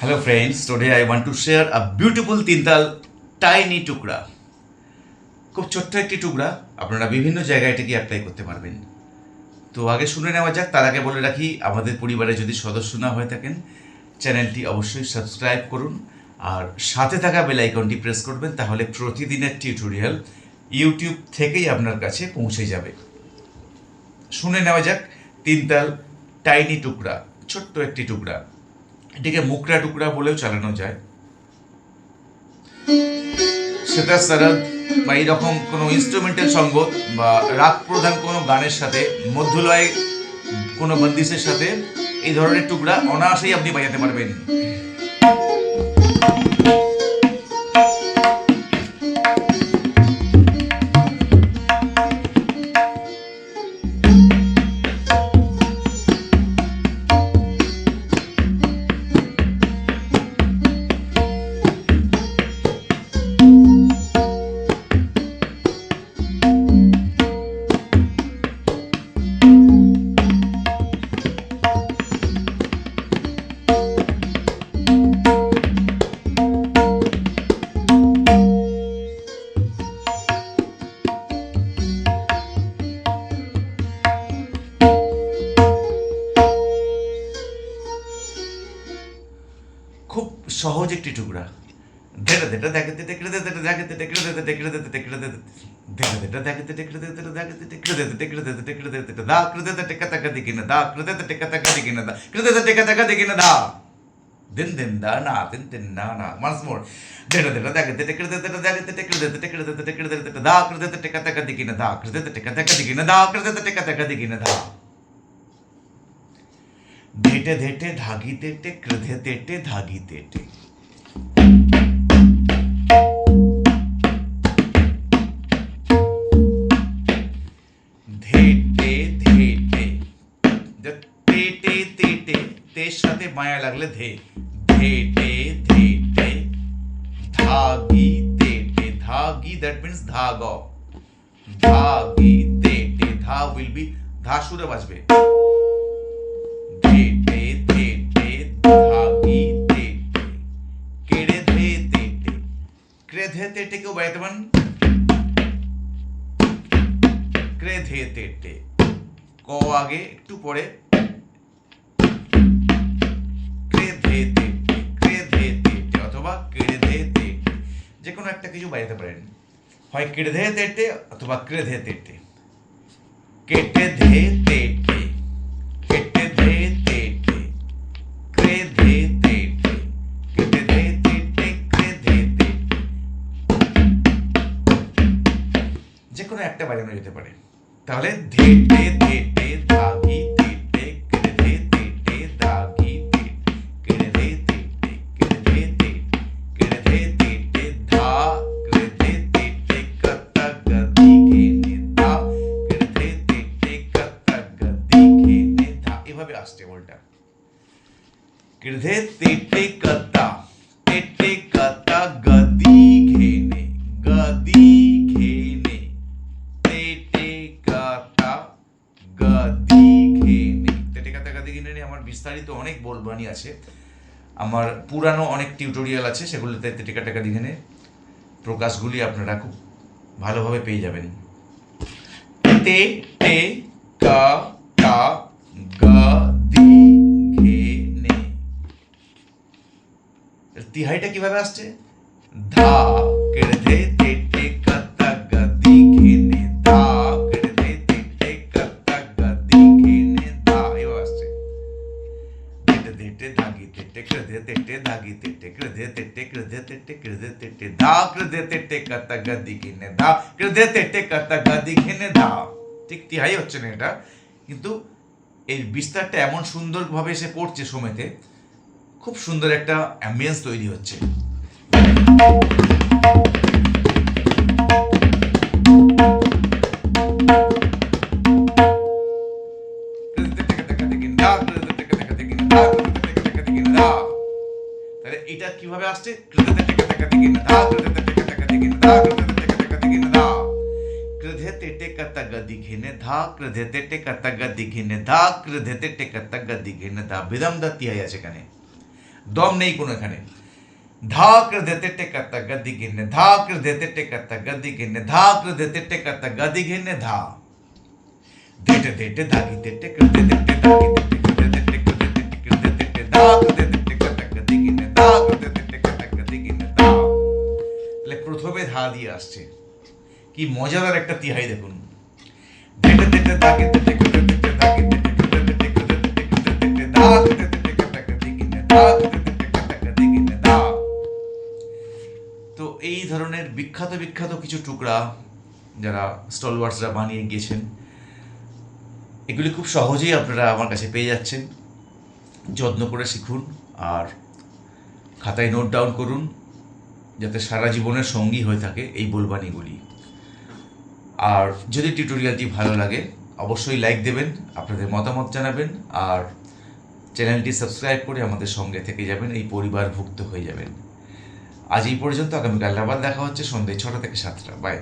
Hello friends, today I want to share a beautiful Teental tiny টুকরা। খুব ছোট্ট একটি টুকরা। আপনারা বিভিন্ন জায়গায় এটাকে অ্যাপ্লাই করতে পারবেন। তো আগে শুনে নেওয়া যাক তার আগে বলে রাখি আমাদের পরিবারে যদি সদস্য না হয়ে থাকেন চ্যানেলটি অবশ্যই সাবস্ক্রাইব করুন আর সাথে থাকা বেল আইকনটি প্রেস করবেন তাহলে প্রতিদিনের টিউটোরিয়াল ইউটিউব থেকেই আপনার কাছে পৌঁছে যাবে। শুনে নেওয়া যাক তিনতাল টাইনি টুকরা ছোট্ট একটি টুকরা। এটিকে টুকরা বলেও চালানো যায়। সেটা সারাদ বা এইরকম কোনো ইনস্ট্রুমেন্টাল সঙ্গত বা রাগ প্রধান কোনো গানের সাথে, মধ্যলয় কোনো বন্দিশের সাথে এই ধরনের টুকরা অনায়াসেই আপনি বাজাতে পারবেন। সহজ একটি টুকরা দেখে টেকড়ে দে দেখে টেকড়ে দে টেকড়ে দে টেকড়ে দে ধেটা ধেটা দেখে টেকড়ে দে দেখে টেকড়ে দে টেকড়ে দে টেকড়ে দে দা কৃতে দে টেকা টাকা দিকিনা দা কৃতে দে টেকা টাকা দিকিনা দা কৃতে দে টেকা টাকা দিকিনা দা দিন দিন দা না দিন দিন না না once more ধেটা ধেটা দেখে টেকড়ে দে দেখে টেকড়ে দে টেকড়ে দে টেকড়ে দে দে টেকা টাকা দিকিনা দা কৃতে দে টেকা টাকা টেকা টাকা দিকিনা দা ढेटे ढेटे धागी टेटे कृधे टेटे धागी टेटे धेटे धेटे, जब तेटे तेटे ते साथे माया लगले धे धेटे धेटे, धागी, तेटे, धागी दॅट मीन्स धागो धागी, तेटे, धा विल बी धाशुरे सुरे वाजवे। তেটে কেউ বাড়াতে পারেন ক্রেধে তেটে ক আগে একটু পরে তেটে অথবা কেড়ে তেটে যে কোনো একটা কিছু বাজাতে পারেন। হয় কেড়ে তেটে অথবা ক্রেধে তেটে কেটে ধে তেটে কোনো একটা বাজানো যেতে পারে তাহলে ধেটে ধেটে ধাগি তেটে ক্রেধে তেটে ধাগি তেটে ক্রেধে তেটে ক্রেধে তেটে ক্রেধে তেটে ধা ক্রেধে তেটে কত গদি ঘেনে ধা ক্রেধে তেটে কত গদি ঘেনে ধা এভাবে আসছে বলটা ক্রেধে তেটে কতা তেটে কতা গদি কাতা গদি ঘেনে তেটে কাতা গদি ঘেনে নিয়ে আমার বিস্তারিত অনেক বলবানি আছে। আমার পুরানো অনেক টিউটোরিয়াল আছে, সেগুলোতে তেটে কাটা গদি ঘেনে প্রকাশগুলি আপনারা খুব ভালোভাবে পেয়ে যাবেন। তে টে কা তা গদি ঘেনে এর তিহাইটা কীভাবে আসছে? ধা কেড়ে ধাগি তেটে ক্রধে তেটে ক্রধে তেটে ক্রধে তেটে ধা ক্রধে তেটে কতা গদি ঘেনে ধা ক্রধে তেটে কতা গদি ঘেনে ধা ঠিক তিহাই হচ্ছে না এটা কিন্তু এর বিস্তারটা এমন সুন্দরভাবে এসে পড়ছে সময়তে খুব সুন্দর একটা অ্যাম্বিয়েন্স তৈরি হচ্ছে কীভাবে আসছে ক্রধে তেটে কত গদি ঘেনে ধা ক্রধে তেটে কত গদি ঘেনে ধা ক্রধে তেটে কত গদি ঘেনে ধা বিদম দত্তি আছে এখানে দম নেই কোনো এখানে ধাক দেতে টেকাতা গদি ঘিরনে ধাক দেতে টেকাতা গদি ঘিরনে ধাক দেতে টেকাতা গদি ঘিরনে ধা দেটে দেটে দাগি দেটে করতে দেটে দিয়ে আসছে কি মজাদার একটা তিহাই দেখুন তো এই ধরনের বিখ্যাত বিখ্যাত কিছু টুকরা যারা স্টলওয়ার্সরা বানিয়ে গিয়েছেন এগুলি খুব সহজেই আপনারা আমার কাছে পেয়ে যাচ্ছেন যত্ন করে শিখুন আর খাতায় নোট ডাউন করুন যাতে সারা জীবনের সঙ্গী হয়ে থাকে এই বোলবানিগুলি আর যদি টিউটোরিয়ালটি ভালো লাগে, অবশ্যই লাইক দেবেন, আপনাদের মতামত জানাবেন, আর চ্যানেলটি সাবস্ক্রাইব করে আমাদের সঙ্গে থেকে যাবেন, এই পরিবারভুক্ত হয়ে যাবেন। আজ এই পর্যন্ত, আগামীকাল আবার দেখা হচ্ছে সন্ধ্যে ছটা থেকে সাতটা। বাই।